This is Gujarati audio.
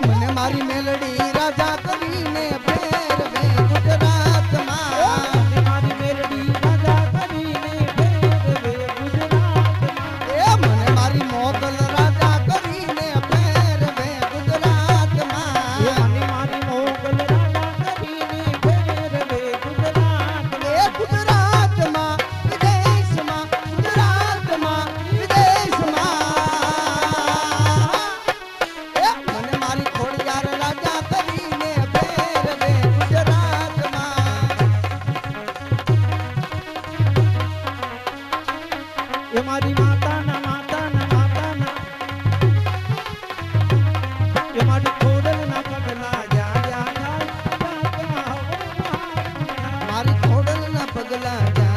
મને મારી મેલડી રાજા એ મારી માતાના માતાના માતાના. એ મારી ખોડલના પગલા પગલા જા